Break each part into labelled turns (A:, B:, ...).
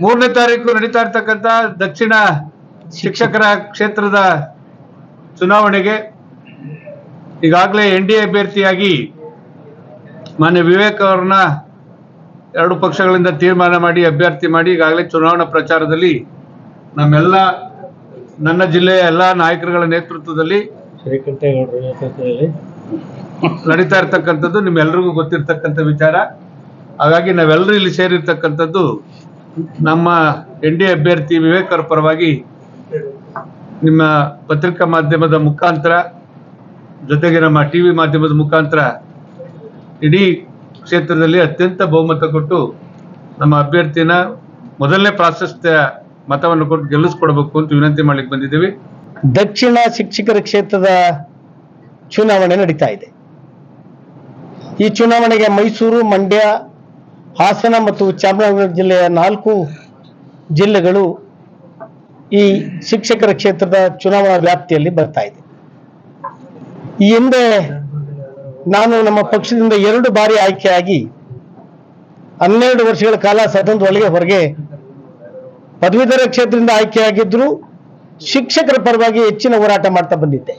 A: ಮೂರನೇ ತಾರೀಕು ನಡೀತಾ ಇರ್ತಕ್ಕಂತ ದಕ್ಷಿಣ ಶಿಕ್ಷಕರ ಕ್ಷೇತ್ರದ ಚುನಾವಣೆಗೆ ಈಗಾಗಲೇ ಎನ್ ಡಿ ಎ ಅಭ್ಯರ್ಥಿಯಾಗಿ ಮಾನ್ಯ ವಿವೇಕ್ ಅವ್ರನ್ನ ಎರಡು ಪಕ್ಷಗಳಿಂದ ತೀರ್ಮಾನ ಮಾಡಿ ಅಭ್ಯರ್ಥಿ ಮಾಡಿ ಈಗಾಗಲೇ ಚುನಾವಣಾ ಪ್ರಚಾರದಲ್ಲಿ ನಮ್ಮೆಲ್ಲ ನನ್ನ ಜಿಲ್ಲೆಯ ಎಲ್ಲ ನಾಯಕರುಗಳ ನೇತೃತ್ವದಲ್ಲಿ. ನಡೀತಾ ಇರ್ತಕ್ಕಂಥದ್ದು ನಿಮ್ಮೆಲ್ರಿಗೂ ಗೊತ್ತಿರ್ತಕ್ಕಂಥ ವಿಚಾರ. ಹಾಗಾಗಿ ನಾವೆಲ್ಲರೂ ಇಲ್ಲಿ ಸೇರಿರ್ತಕ್ಕಂಥದ್ದು ನಮ್ಮ ಎನ್ ಡಿ ಅಭ್ಯರ್ಥಿ ವಿವೇಕರ ಪರವಾಗಿ ನಿಮ್ಮ ಪತ್ರಿಕಾ ಮಾಧ್ಯಮದ ಮುಖಾಂತರ ಜೊತೆಗೆ ನಮ್ಮ ಟಿ ವಿ ಮಾಧ್ಯಮದ ಮುಖಾಂತರ ಇಡೀ ಕ್ಷೇತ್ರದಲ್ಲಿ ಅತ್ಯಂತ ಬಹುಮತ ಕೊಟ್ಟು ನಮ್ಮ ಅಭ್ಯರ್ಥಿನ ಮೊದಲನೇ ಪ್ರಾಶಸ್ತ್ಯ ಮತವನ್ನು ಕೊಟ್ಟು ಗೆಲ್ಲಿಸ್ಕೊಡ್ಬೇಕು ಅಂತ ವಿನಂತಿ ಮಾಡ್ಲಿಕ್ಕೆ ಬಂದಿದ್ದೀವಿ.
B: ದಕ್ಷಿಣ ಶಿಕ್ಷಕರ ಕ್ಷೇತ್ರದ ಚುನಾವಣೆ ನಡೀತಾ ಇದೆ. ಈ ಚುನಾವಣೆಗೆ ಮೈಸೂರು, ಮಂಡ್ಯ ಹಾಸನ ಮತ್ತು ಚಾಮರಾಜನಗರ ಜಿಲ್ಲೆಯ ನಾಲ್ಕು ಜಿಲ್ಲೆಗಳು ಈ ಶಿಕ್ಷಕರ ಕ್ಷೇತ್ರದ ಚುನಾವಣಾ ವ್ಯಾಪ್ತಿಯಲ್ಲಿ ಬರ್ತಾ ಇದೆ. ಈ ಹಿಂದೆ ನಾನು ನಮ್ಮ ಪಕ್ಷದಿಂದ ಎರಡು ಬಾರಿ ಆಯ್ಕೆಯಾಗಿ ಹನ್ನೆರಡು ವರ್ಷಗಳ ಕಾಲ ಸದನದ ಒಳಗೆ ಹೊರಗೆ ಪದವೀಧರ ಕ್ಷೇತ್ರದಿಂದ ಆಯ್ಕೆಯಾಗಿದ್ರು ಶಿಕ್ಷಕರ ಪರವಾಗಿ ಹೆಚ್ಚಿನ ಹೋರಾಟ ಮಾಡ್ತಾ ಬಂದಿದ್ದೆ.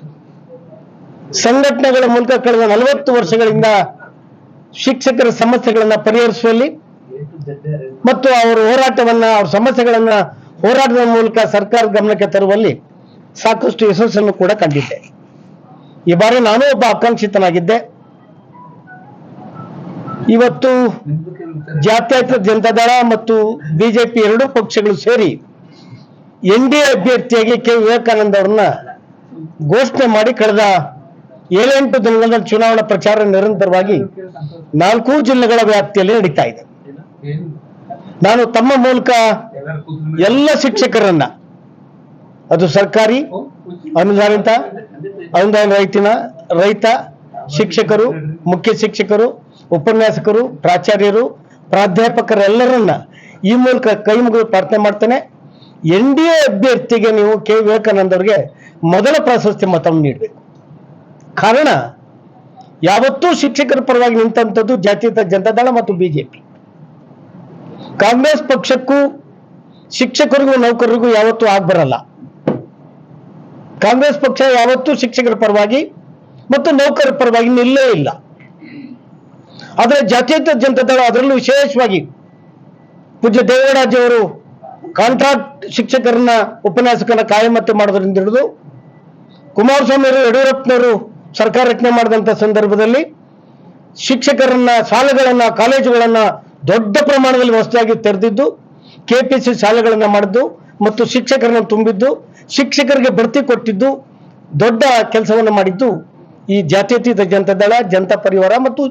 B: ಸಂಘಟನೆಗಳ ಮೂಲಕ ಕಳೆದ ನಲವತ್ತು ವರ್ಷಗಳಿಂದ ಶಿಕ್ಷಕರ ಸಮಸ್ಯೆಗಳನ್ನ ಪರಿಹರಿಸುವಲ್ಲಿ ಮತ್ತು ಅವರ ಹೋರಾಟವನ್ನ, ಅವ್ರ ಸಮಸ್ಯೆಗಳನ್ನ ಹೋರಾಟದ ಮೂಲಕ ಸರ್ಕಾರ ಗಮನಕ್ಕೆ ತರುವಲ್ಲಿ ಸಾಕಷ್ಟು ಯಶಸ್ಸನ್ನು ಕೂಡ ಕಂಡಿದ್ದೆ. ಈ ಬಾರಿ ನಾನು ಒಬ್ಬ ಆಕಾಂಕ್ಷಿತನಾಗಿದ್ದೆ. ಇವತ್ತು ಜಾತ್ಯತೀತ ಜನತಾದಳ ಮತ್ತು ಬಿಜೆಪಿ ಎರಡೂ ಪಕ್ಷಗಳು ಸೇರಿ ಎನ್ ಡಿ ಎ ಅಭ್ಯರ್ಥಿಯಾಗಿ ಕೆ ವಿವೇಕಾನಂದ ಅವರನ್ನ ಘೋಷಣೆ ಮಾಡಿ ಕಳೆದ ಏಳೆಂಟು ದಿನಗಳ ಚುನಾವಣಾ ಪ್ರಚಾರ ನಿರಂತರವಾಗಿ ನಾಲ್ಕು ಜಿಲ್ಲೆಗಳ ವ್ಯಾಪ್ತಿಯಲ್ಲಿ ನಡೀತಾ ಇದೆ. ನಾನು ತಮ್ಮ ಮೂಲಕ ಎಲ್ಲ ಶಿಕ್ಷಕರನ್ನ, ಅದು ಸರ್ಕಾರಿ ಅನುದಾನಿತ ಅನುದಾನ ರೈತಿನ, ರೈತ, ಶಿಕ್ಷಕರು, ಮುಖ್ಯ ಶಿಕ್ಷಕರು, ಉಪನ್ಯಾಸಕರು, ಪ್ರಾಚಾರ್ಯರು, ಪ್ರಾಧ್ಯಾಪಕರೆಲ್ಲರನ್ನ ಈ ಮೂಲಕ ಕೈ ಮುಗಿದು ಪ್ರಾರ್ಥನೆ ಮಾಡ್ತೇನೆ. ಎನ್ ಡಿ ಎ ಅಭ್ಯರ್ಥಿಗೆ ನೀವು ಕೆ. ವಿವೇಕಾನಂದ ಅವರಿಗೆ ಮೊದಲ ಪ್ರಾಶಸ್ತ್ಯ ಮತವನ್ನು ನೀಡಬೇಕು. ಕಾರಣ ಯಾವತ್ತೂ ಶಿಕ್ಷಕರ ಪರವಾಗಿ ನಿಂತಂಥದ್ದು ಜಾತ್ಯತೀತ ಜನತಾದಳ ಮತ್ತು ಬಿಜೆಪಿ. ಕಾಂಗ್ರೆಸ್ ಪಕ್ಷಕ್ಕೂ ಶಿಕ್ಷಕರಿಗೂ ನೌಕರರಿಗೂ ಯಾವತ್ತೂ ಆಗ್ಬರಲ್ಲ ಕಾಂಗ್ರೆಸ್ ಪಕ್ಷ ಯಾವತ್ತೂ ಶಿಕ್ಷಕರ ಪರವಾಗಿ ಮತ್ತು ನೌಕರರ ಪರವಾಗಿ ನಿಲ್ಲೇ ಇಲ್ಲ. ಆದರೆ ಜಾತ್ಯತೀತ ಜನತಾದಳ ಅದರಲ್ಲೂ ವಿಶೇಷವಾಗಿ ಪೂಜ್ಯ ದೇವರಾಜ್ ಅವರು ಕಾಂಟ್ರಾಕ್ಟ್ ಶಿಕ್ಷಕರನ್ನ ಉಪನ್ಯಾಸಕರನ್ನ ಕಾಯಮತ್ತೆ ಮಾಡೋದ್ರಿಂದ ಹಿಡಿದು ಕುಮಾರಸ್ವಾಮಿ ಅವರು ಯಡಿಯೂರಪ್ಪನವರು ಸರ್ಕಾರ ರಚನೆ ಮಾಡಿದಂಥ ಸಂದರ್ಭದಲ್ಲಿ ಶಿಕ್ಷಕರನ್ನ ಶಾಲೆಗಳನ್ನ, ಕಾಲೇಜುಗಳನ್ನ ದೊಡ್ಡ ಪ್ರಮಾಣದಲ್ಲಿ ಹೊಸದಾಗಿ ತೆರೆದಿದ್ದು, ಕೆಪಿಸಿ ಶಾಲೆಗಳನ್ನ ಮಾಡಿದ್ದು ಮತ್ತು ಶಿಕ್ಷಕರನ್ನ ತುಂಬಿದ್ದು, ಶಿಕ್ಷಕರಿಗೆ ಬಡ್ತಿ ಕೊಟ್ಟಿದ್ದು ದೊಡ್ಡ ಕೆಲಸವನ್ನು ಮಾಡಿದ್ದು ಈ ಜಾತ್ಯತೀತ ಜನತಾ ದಳ, ಜನತಾ ಪರಿವಾರ ಮತ್ತು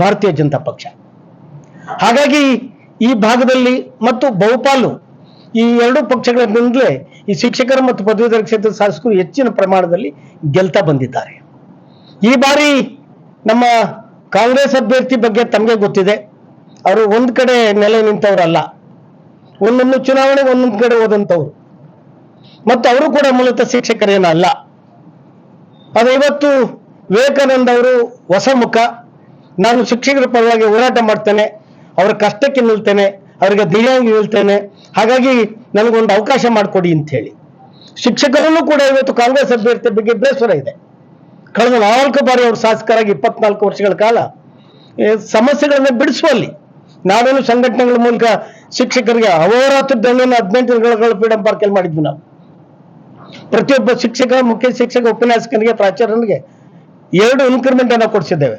B: ಭಾರತೀಯ ಜನತಾ ಪಕ್ಷ. ಹಾಗಾಗಿ ಈ ಭಾಗದಲ್ಲಿ ಮತ್ತು ಬಹುಪಾಲು ಈ ಎರಡು ಪಕ್ಷಗಳಿಂದಲೇ ಈ ಶಿಕ್ಷಕರ ಮತ್ತು ಪದವೀಧರ ಕ್ಷೇತ್ರದ ಶಾಸಕರು ಹೆಚ್ಚಿನ ಪ್ರಮಾಣದಲ್ಲಿ ಗೆಲ್ತಾ ಬಂದಿದ್ದಾರೆ. ಈ ಬಾರಿ ನಮ್ಮ ಕಾಂಗ್ರೆಸ್ ಅಭ್ಯರ್ಥಿ ಬಗ್ಗೆ ತಮಗೆ ಗೊತ್ತಿದೆ. ಅವರು ಒಂದು ಕಡೆ ನೆಲೆ ನಿಂತವರಲ್ಲ. ಒಂದೊಂದು ಚುನಾವಣೆ ಒಂದೊಂದು ಕಡೆ ಹೋದಂಥವ್ರು ಮತ್ತು ಅವರು ಕೂಡ ಮೂಲತಃ ಶಿಕ್ಷಕರೇನಲ್ಲ ಆದರೆ ಇವತ್ತು ವಿವೇಕಾನಂದ ಅವರು ಹೊಸ ಮುಖ. ನಾನು ಶಿಕ್ಷಕರ ಪರವಾಗಿ ಹೋರಾಟ ಮಾಡ್ತೇನೆ. ಅವರ ಕಷ್ಟಕ್ಕೆ ನಿಲ್ತೇನೆ. ಅವರಿಗೆ ಧೈರ್ಯವಾಗಿ ನಿಲ್ತೇನೆ ಹಾಗಾಗಿ ನನಗೊಂದು ಅವಕಾಶ ಮಾಡಿಕೊಡಿ ಅಂತ ಹೇಳಿ. ಶಿಕ್ಷಕರನ್ನು ಕೂಡ ಇವತ್ತು ಕಾಂಗ್ರೆಸ್ ಅಭ್ಯರ್ಥಿ ಬಗ್ಗೆ ಬೇಸರ ಇದೆ. ಕಳೆದ ನಾಲ್ಕು ಬಾರಿ ಅವರು ಶಾಸಕರಾಗಿ ಇಪ್ಪತ್ನಾಲ್ಕು ವರ್ಷಗಳ ಕಾಲ ಸಮಸ್ಯೆಗಳನ್ನು ಬಿಡಿಸುವಲ್ಲಿ ನಾವೇನು ಸಂಘಟನೆಗಳ ಮೂಲಕ ಶಿಕ್ಷಕರಿಗೆ ಅಹೋರಾತ್ರ ದಂಡನ ಹದಿನೆಂಟು ದಿನಗಳ ಫ್ರೀಡಂ ಪಾರ್ಕಲ್ಲಿ ಮಾಡಿದ್ವಿ ನಾವು. ಪ್ರತಿಯೊಬ್ಬ ಶಿಕ್ಷಕ, ಮುಖ್ಯ ಶಿಕ್ಷಕ, ಉಪನ್ಯಾಸಕನಿಗೆ, ಪ್ರಾಚಾರ್ಯನಿಗೆ ಎರಡು ಇನ್ಕ್ರಿಮೆಂಟ್ ಅನ್ನು ಕೊಡಿಸಿದ್ದೇವೆ.